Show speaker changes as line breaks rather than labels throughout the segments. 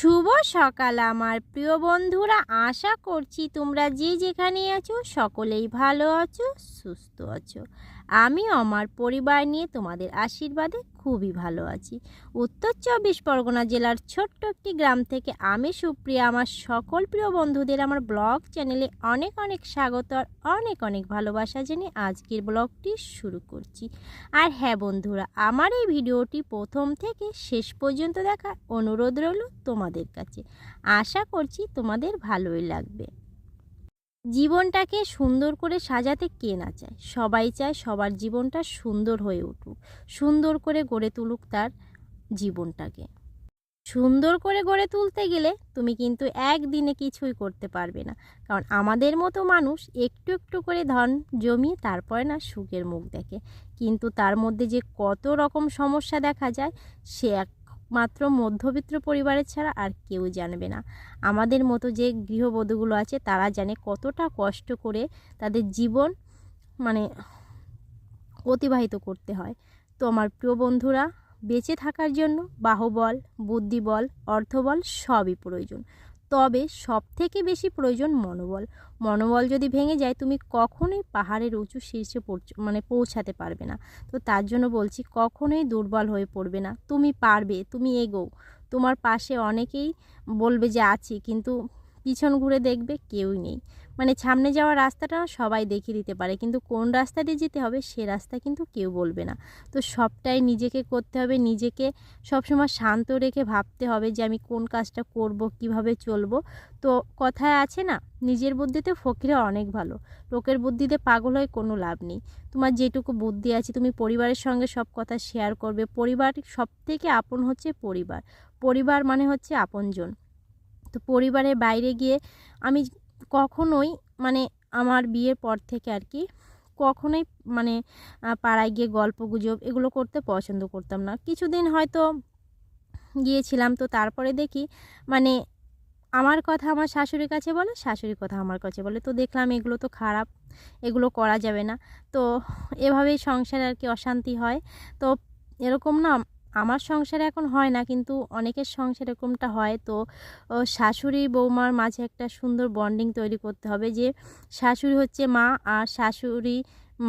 শুভ সকাল আমার প্রিয় বন্ধুরা। আশা করছি তোমরা যে যেখানে আছো, সকলেই ভালো আছো, সুস্থ আছো। আমি আমার পরিবার নিয়ে তোমাদের আশীর্বাদে খুবই ভালো আছি। উত্তর চব্বিশ পরগনা জেলার ছোট্ট একটি গ্রাম থেকে আমি সুপ্রিয়া। আমার সকল প্রিয় বন্ধুদের আমার ব্লগ চ্যানেলে অনেক অনেক স্বাগত আর অনেক অনেক ভালোবাসা জেনে আজকের ব্লগটি শুরু করছি। আর হ্যাঁ বন্ধুরা, আমার এই ভিডিওটি প্রথম থেকে শেষ পর্যন্ত দেখার অনুরোধ রইল তোমাদের কাছে। আশা করছি তোমাদের ভালোই লাগবে। জীবনটাকে সুন্দর করে সাজাতে কে না চায়? সবাই চায় সবার জীবনটা সুন্দর হয়ে উঠুক। সুন্দর করে গড়ে তুলুক তার জীবনটাকে। সুন্দর করে গড়ে তুলতে গেলে তুমি কিন্তু একদিনে কিছুই করতে পারবে না। কারণ আমাদের মতো মানুষ একটু একটু করে ধন জমিয়ে তারপরে না সুখের মুখ দেখে। কিন্তু তার মধ্যে যে কত রকম সমস্যা দেখা যায়, সে একমাত্র মধ্যবিত্ত পরিবারের ছাড়া আর কেউ জানবে না। আমাদের মতো যে গৃহবধূগুলো আছে, তারা জানে কতটা কষ্ট করে তাদের জীবন মানে অতিবাহিত করতে হয়। তো আমার প্রিয় বন্ধুরা, বেঁচে থাকার জন্য বাহুবল বুদ্ধিবল অর্থবল সবই প্রয়োজন। তবে সব থেকে বেশি প্রয়োজন মনোবল। মনোবল যদি ভেঙে যায়, তুমি কখনোই পাহাড়ের উঁচু শীর্ষে মানে পৌঁছাতে পারবে না। তো তার জন্য বলছি, কখনোই দুর্বল হয়ে পড়বে না। তুমি পারবে, তুমি এগো তোমার পাশে অনেকেই বলবে যে, আছি। কিন্তু পিছন ঘুরে দেখবে কেউই নেই। মানে সামনে যাওয়ার রাস্তাটা সবাই দেখিয়ে দিতে পারে, কিন্তু কোন রাস্তা দিয়ে যেতে হবে সে রাস্তা কিন্তু কেউ বলবে না। তো সবটাই নিজেকে করতে হবে, নিজেকে সবসময় শান্ত রেখে ভাবতে হবে যে আমি কোন কাজটা করব, কীভাবে চলবো। তো কথায় আছে না, নিজের বুদ্ধিতে ফকিরে অনেক ভালো, লোকের বুদ্ধিতে পাগল হয়ে কোনো লাভ নেই। তোমার যেটুকু বুদ্ধি আছে, তুমি পরিবারের সঙ্গে সব কথা শেয়ার করবে, পরিবার সব থেকে আপন হচ্ছে পরিবার পরিবার মানে হচ্ছে আপনজন। তো পরিবারের বাইরে গিয়ে আমি কখনোই মানে আমার বিয়ের পর থেকে আর কি কখনোই মানে পাড়ায় গিয়ে গল্প গুজব এগুলো করতে পছন্দ করতাম না। কিছুদিন হয়তো গিয়েছিলাম তো তারপরে দেখি মানে আমার কথা আমার শাশুড়ির কাছে বলে, শাশুড়ির কথা আমার কাছে বলে। তো দেখলাম এগুলো তো খারাপ, এগুলো করা যাবে না। তো এভাবেই সংসারে আর কি অশান্তি হয়। তো এরকম না আমার সংসারে এখন হয় না, কিন্তু অনেকের সংসার এরকমটা হয়। তো শাশুড়ি বৌমার মাঝে একটা সুন্দর বন্ডিং তৈরি করতে হবে যে, শাশুড়ি হচ্ছে মা আর শাশুড়ি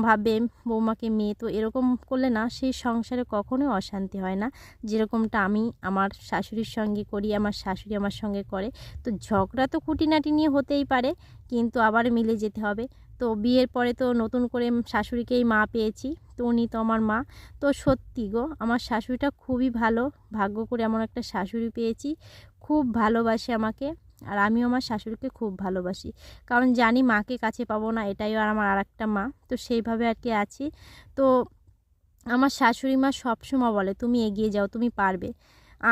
ভাবে বৌমাকে মেয়ে। তো এরকম করলে না সেই সংসারে কখনোই অশান্তি হয় না। যেরকমটা আমি আমার শাশুড়ির সঙ্গে করি, আমার শাশুড়ি আমার সঙ্গে করে। তো ঝগড়া তো খুঁটিনাটি নিয়ে হতেই পারে, কিন্তু আবার মিলে যেতে হবে। তো বিয়ের পরে তো নতুন করে শাশুড়িকেই মা পেয়েছি, তো উনি তো আমার মা। তো সত্যি গো, আমার শাশুড়িটা খুবই ভালো, ভাগ্য করে এমন একটা শাশুড়ি পেয়েছি, খুব ভালোবাসে আমাকে আর আমিও আমার শাশুড়িকে খুব ভালোবাসি। কারণ জানি মাকে কাছে পাবো না, এটাই আর আমার আর একটা মা, তো সেইভাবে আর কি আছি। তো আমার শাশুড়ি মা সবসময় বলে, তুমি এগিয়ে যাও, তুমি পারবে।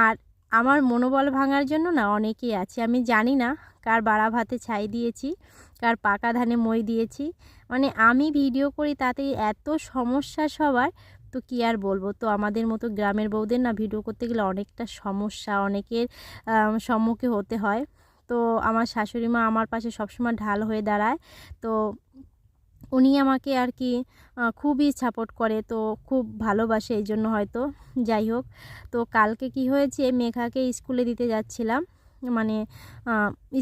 আর আমার মনোবল ভাঙার জন্য না অনেকেই আছে। আমি জানি না কার বাড়া ভাতে ছাই দিয়েছি, কার পাকা ধানে মই দিয়েছি। মানে আমি ভিডিও করি তাতে এত সমস্যা সবার, তো কী আর বলব? তো আমাদের মতো গ্রামের বউদের না ভিডিও করতে গেলে অনেকটা সমস্যা, অনেকের সম্মুখে হতে হয়। তো আমার শাশুড়ি মা আমার পাশে সবসময় ঢাল হয়ে দাঁড়ায়। তো উনি আমাকে আর কি খুবই সাপোর্ট করে, তো খুব ভালোবাসে এই জন্য হয়তো, যাই হোক। তো কালকে কি হয়েছে, মেঘাকে স্কুলে দিতে যাচ্ছিলাম মানে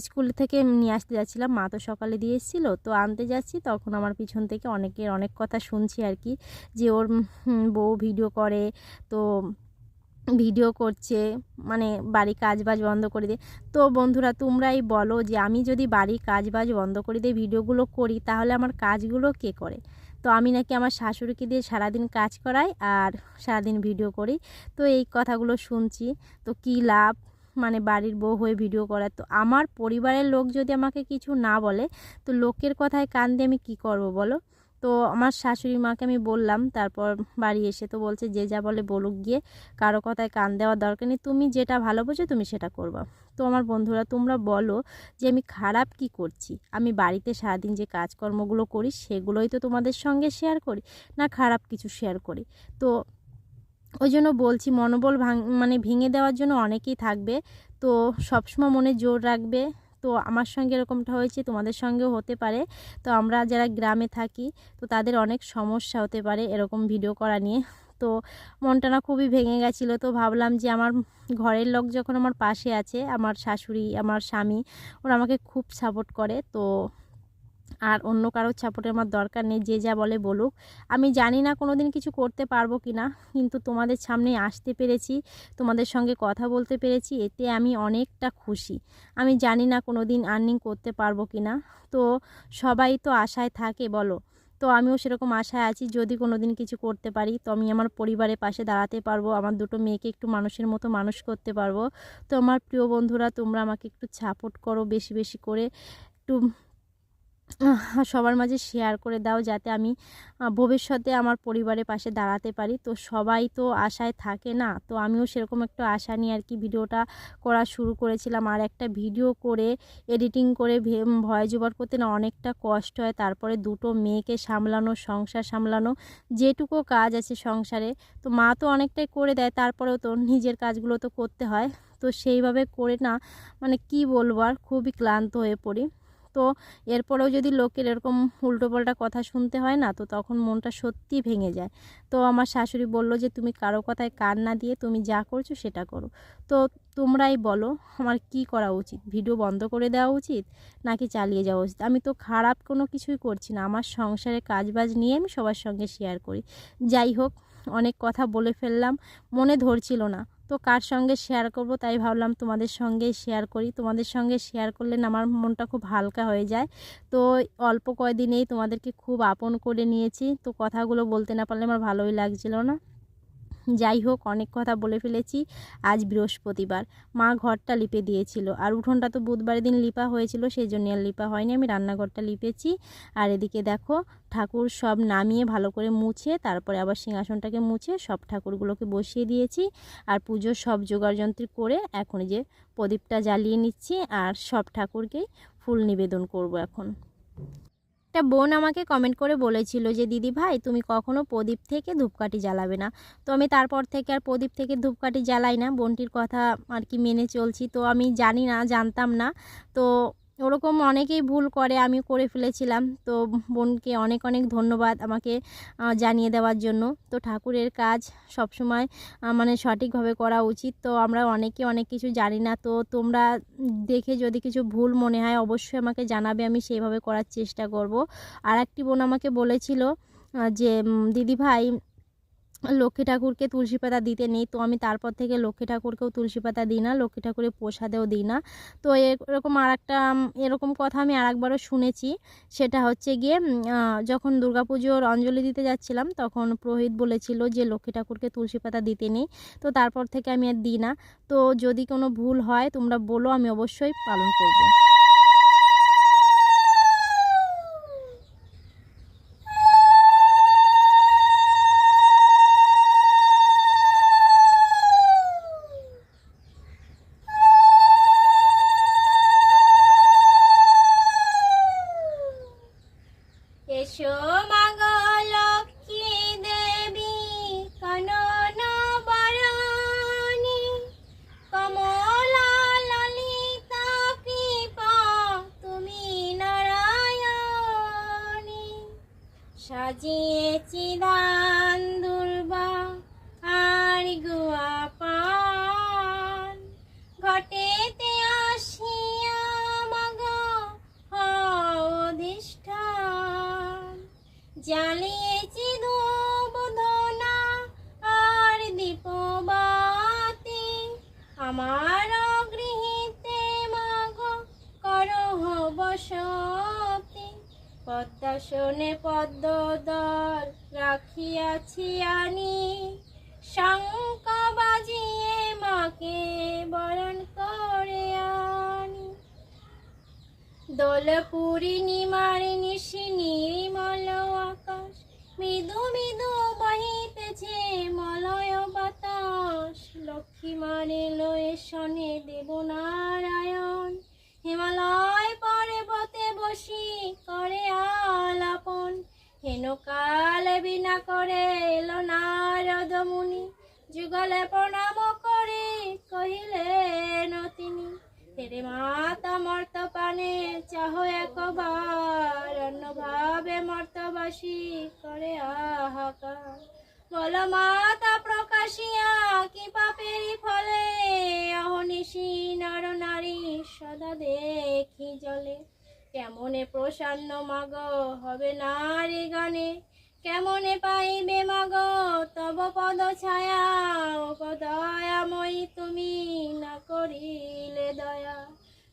স্কুল থেকে নিয়ে আসতে যাচ্ছিলাম। মা তো সকালে দিয়ে এসেছিল, তো আনতে যাচ্ছি। তখন আমার পিছন থেকে অনেকের অনেক কথা শুনছি আর কি, যে ওর বউ ভিডিও করে, তো ভিডিও করছে মানে বাড়ি কাজ বাজ বন্ধ করে দিয়ে। তো বন্ধুরা, তোমরাই বলো যে আমি যদি বাড়ি কাজ বাজ বন্ধ করে দিয়ে ভিডিওগুলো করি, তাহলে আমার কাজগুলো কে করে? তো আমি নাকি আমার শাশুড়িকে দিয়ে সারাদিন কাজ করাই আর সারাদিন ভিডিও করি। তো এই কথাগুলো শুনছি। তো কী লাভ? মানে বাড়ির বউ হয়ে ভিডিও করা তো আমার পরিবারের লোক যদি আমাকে কিছু না বলে, তো লোকের কথায় কান দিয়ে আমি কী করব বলো? তো আমার শাশুড়ি মাকে আমি বললাম, তারপর বাড়ি এসে তো বলছে, যে যা বলে বলুক গিয়ে, কারও কথায় কান দেওয়ার দরকার নেই, তুমি যেটা ভালো বোঝো তুমি সেটা করবা। তো আমার বন্ধুরা, তোমরা বলো যে আমি খারাপ কি করছি? আমি বাড়িতে সারাদিন যে কাজকর্মগুলো করি, সেগুলোই তো তোমাদের সঙ্গে শেয়ার করি, না খারাপ কিছু শেয়ার করি? তো ওই জন্য বলছি, মনোবল ভাঙ মানে ভেঙে দেওয়ার জন্য অনেকেই থাকবে, তো সবসময় মনে জোর রাখবে তো আমার সঙ্গে এরকমটা হয়েছে, তোমাদের সঙ্গেও হতে পারে। তো আমরা যারা গ্রামে থাকি, তো তাদের অনেক সমস্যা হতে পারে এরকম ভিডিও করা নিয়ে। তো মনটা না খুবই ভেঙে গেছিল, তো ভাবলাম যে আমার ঘরের লোক যখন আমার পাশে আছে, আমার শাশুড়ি, আমার স্বামী, ওরা আমাকে খুব সাপোর্ট করে। তো আর অন্য কারোর সাপোর্টের আমার দরকার নেই, যে যা বলে বলুক। আমি জানি না কোনো দিন কিছু করতে পারব কি না কিন্তু তোমাদের সামনে আসতে পেরেছি, তোমাদের সঙ্গে কথা বলতে পেরেছি, এতে আমি অনেকটা খুশি। আমি জানি না কোনো দিন আর্নিং করতে পারব কি না তো সবাই তো আশায় থাকে, বলো। তো আমিও সেরকম আশায় আছি, যদি কোনো দিন কিছু করতে পারি, তো আমি আমার পরিবারের পাশে দাঁড়াতে পারব, আমার দুটো মেয়েকে একটু মানুষের মতো মানুষ করতে পারব। তো আমার প্রিয় বন্ধুরা, তোমরা আমাকে একটু সাপোর্ট করো, বেশি বেশি করে, একটু সবার মাঝে শেয়ার করে দাও যাতে আমি ভবিষ্যতে আমার পরিবারের পাশে দাঁড়াতে পারি। তো সবাই তো আশায় থাকে না। তো আমিও সেরকম একটু আশা নিয়ে আর কি ভিডিওটা করা শুরু করেছিলাম। আর একটা ভিডিও করে এডিটিং করে ভয় জোগাড় করতে না অনেকটা কষ্ট হয়। তারপরে দুটো মেয়েকে সামলানো, সংসার সামলানো, যেটুকু কাজ আছে সংসারে। তো মা তো অনেকটাই করে দেয়, তারপরেও তো নিজের কাজগুলো তো করতে হয়। তো সেইভাবে করে না মানে কি বলব আর, খুবই ক্লান্ত হয়ে পড়ি। তো এরপরেও যদি লোকের এরকম উল্টোপাল্টা কথা শুনতে হয় না, তো তখন মনটা সত্যি ভেঙে যায়। তো আমার শাশুড়ি বলল যে, তুমি কারও কথায় কান না দিয়ে তুমি যা করছ সেটা করো। তো তোমরাই বলো, আমার কি করা উচিত? ভিডিও বন্ধ করে দেওয়া উচিত নাকি চালিয়ে যাওয়া উচিত? আমি তো খারাপ কোনো কিছুই করছি না। আমার সংসারে কাজবাজ নিয়ে আমি সবার সঙ্গে শেয়ার করি। যাই হোক, অনেক কথা বলে ফেললাম, মনে ধরছিল না। তো কার সঙ্গে শেয়ার করব তাই ভাবলাম তোমাদের সঙ্গে শেয়ার করি। তোমাদের সঙ্গে শেয়ার করলে আমার মনটা খুব হালকা হয়ে যায়। তো অল্প কয়দিনেই তোমাদেরকে খুব আপন করে নিয়েছি। তো কথাগুলো বলতে না পারলে আমার ভালোই লাগছিল না। যাই হোক, অনেক কথা বলে ফেলেছি। আজ বৃহস্পতিবার। মা ঘরটা লিপে দিয়েছিল। আর উঠোনটা তো বুধবারের দিন লিপা হয়েছিল সেই জন্য আর লিপা হয়নি। আমি রান্নাঘরটা লিপেছি। আর এদিকে দেখো, ঠাকুর সব নামিয়ে ভালো করে মুছে, তারপরে আবার সিংহাসনটাকে মুছে সব ঠাকুরগুলোকে বসিয়ে দিয়েছি। আর পুজোর সব যন্ত্র করে এখন যে প্রদীপটা জ্বালিয়ে নিচ্ছি, আর সব ঠাকুরকেই ফুল নিবেদন করব এখন। একটা বোন আমাকে কমেন্ট করে বলেছিল যে, দিদি ভাই, তুমি কখনো প্রদীপ থেকে ধূপকাঠি জ্বালাবে না। তো আমি তারপর থেকে আর প্রদীপ থেকে ধূপকাঠি জ্বালাই না। বোনটির কথা আর কি মেনে চলছি। তো আমি জানি না, জানতাম না। তো ওরকম অনেকেই ভুল করে আমি করে ফেলেছিলাম। তো বোনকে অনেক অনেক ধন্যবাদ আমাকে জানিয়ে দেওয়ার জন্য। তো ঠাকুরের কাজ সবসময় মানে সঠিকভাবে করা উচিত। তো আমরা অনেকে অনেক কিছু জানি না। তো তোমরা দেখে যদি কিছু ভুল মনে হয়, অবশ্যই আমাকে জানাবে, আমি সেইভাবে করার চেষ্টা করব। আর একটি বোন আমাকে বলেছিল যে দিদি ভাই লক্ষ্মী ঠাকুরকে তুলসী পাতা দিতে নেই। তো আমি তারপর থেকে লক্ষ্মী ঠাকুরকেও তুলসী পাতা দিই না, লক্ষ্মী ঠাকুরের প্রসাদেও দিই না। তো এরকম আর একটা এরকম কথা আমি আরেকবারও শুনেছি। সেটা হচ্ছে গিয়ে যখন দুর্গাপুজোর অঞ্জলি দিতে যাচ্ছিলাম, তখন পুরোহিত বলেছিল যে লক্ষ্মী ঠাকুরকে তুলসী পাতা দিতে নেই। তো তারপর থেকে আমি আর দিই না। তো যদি কোনো ভুল হয়, তোমরা বলো, আমি অবশ্যই পালন করব। সাজিয়েছি দান দুর্বা, আর গুয়া পান। ঘটেতে আসিয়া মগ অধিষ্ঠান। জ্বালিয়েছি ধূপধনা আর দীপবাতি। আমার গৃহীতে মগ, করহ বসতি পদ্মাসনে পদ্মদল রাখিয়াছি আনি। শঙ্খ বাজিয়ে মাকে বরণ করে আনি। দোল পূর্ণিমার নিশি নির্মল আকাশ, মৃদু মৃদু বহিতেছে মলয় বাতাস। লক্ষ্মী মানে লয়ে শনে দেবনারায়ণ। হিমালয় পর্বতে বসি করে যুগলে প্রণাম করে, কহিলেন তিনি তেরে মাতা মর্ত পানে চাহ একবার, অন্যভাবে মর্তবাসী করে আহাকা বল মাতা প্রকাশিয়া কি পাপেরি ফলে অহনিশি নর নারী সদা দেখি জলে। কেমনে প্রসন্ন মাগ হবে নারী গানে কেমনে পাইবে মাগ? তব পদ ছায়া ও দয়াময়ী তুমি না করিলে দয়া।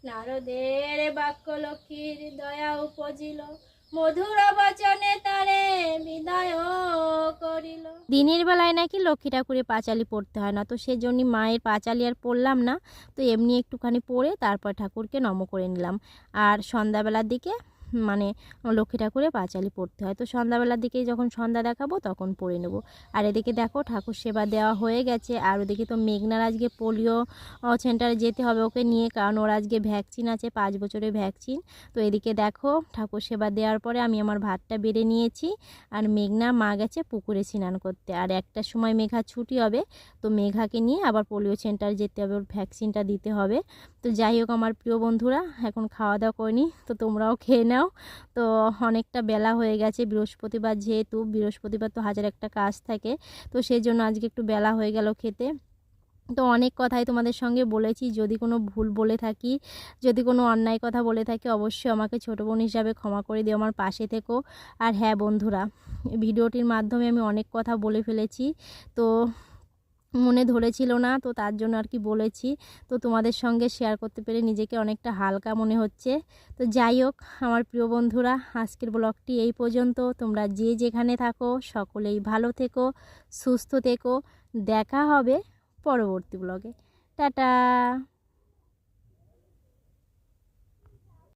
নারদের বাক্য লক্ষ্মীর দয়া উপজিল, মধুর বচনে তারে বিদায় করিল। দিনের বেলায় নাকি লক্ষ্মী ঠাকুরের পাঁচালি পড়তে হয় না, তো সেজন্য মায়ের পাঁচালি আর পড়লাম না। তো এমনি একটুখানি পড়ে তারপর ঠাকুরকে নম করে নিলাম। আর সন্ধ্যাবেলার দিকে মানে লক্ষ্মী ঠাকুরের পাঁচালি পড়তে হয়। তো সন্ধ্যাবেলার দিকে যখন সন্ধ্যা দেখাবো তখন পড়ে নেব। আর এদিকে দেখো ঠাকুর সেবা দেওয়া হয়ে গেছে। আর ওদিকে তো মেঘনার আজকে পোলিও সেন্টারে যেতে হবে ওকে নিয়ে। কারণ ওর আজকে ভ্যাকসিন আছে, পাঁচ বছরের ভ্যাকসিন। তো এদিকে দেখো ঠাকুর সেবা দেওয়ার পরে আমি আমার ভাতটা বেড়ে নিয়েছি। আর মেঘনা মা গেছে পুকুরে স্নান করতে। আর একটা সময় মেঘা ছুটি হবে, তো মেঘাকে নিয়ে আবার পোলিও সেন্টারে যেতে হবে, ওর ভ্যাকসিনটা দিতে হবে। তো যাই হোক আমার প্রিয় বন্ধুরা, এখন খাওয়া দাওয়া করিনি তো তোমরাও খেয়ে নাও। তো অনেকটা বেলা হয়ে গেছে, বৃহস্পতিবার যেহেতু, বৃহস্পতিবার তো হাজার একটা কাজ থাকে, তো সেই জন্য আজকে একটু বেলা হয়ে গেল খেতে। তো অনেক কথাই তোমাদের সঙ্গে বলেছি, যদি কোনো ভুল বলে থাকি, যদি কোনো অন্যায় কথা বলে থাকি, অবশ্যই আমাকে ছোটো বোন হিসাবে ক্ষমা করে দিও, আমার পাশে থেকো। আর হ্যাঁ বন্ধুরা, ভিডিওটির মাধ্যমে আমি অনেক কথা বলে ফেলেছি, তো মনে ধরেছিল না, তো তার জন্য আর কি বলেছি। তো তোমাদের সঙ্গে শেয়ার করতে পেরে নিজেকে অনেকটা হালকা মনে হচ্ছে। তো যাই হোক, আমার প্রিয় বন্ধুরা, আজকের ব্লগটি এই পর্যন্ত। তোমরা যে যেখানে থাকো, সকলেই ভালো থেকো, সুস্থ থেকো। দেখা হবে পরবর্তী ব্লগে টাটা!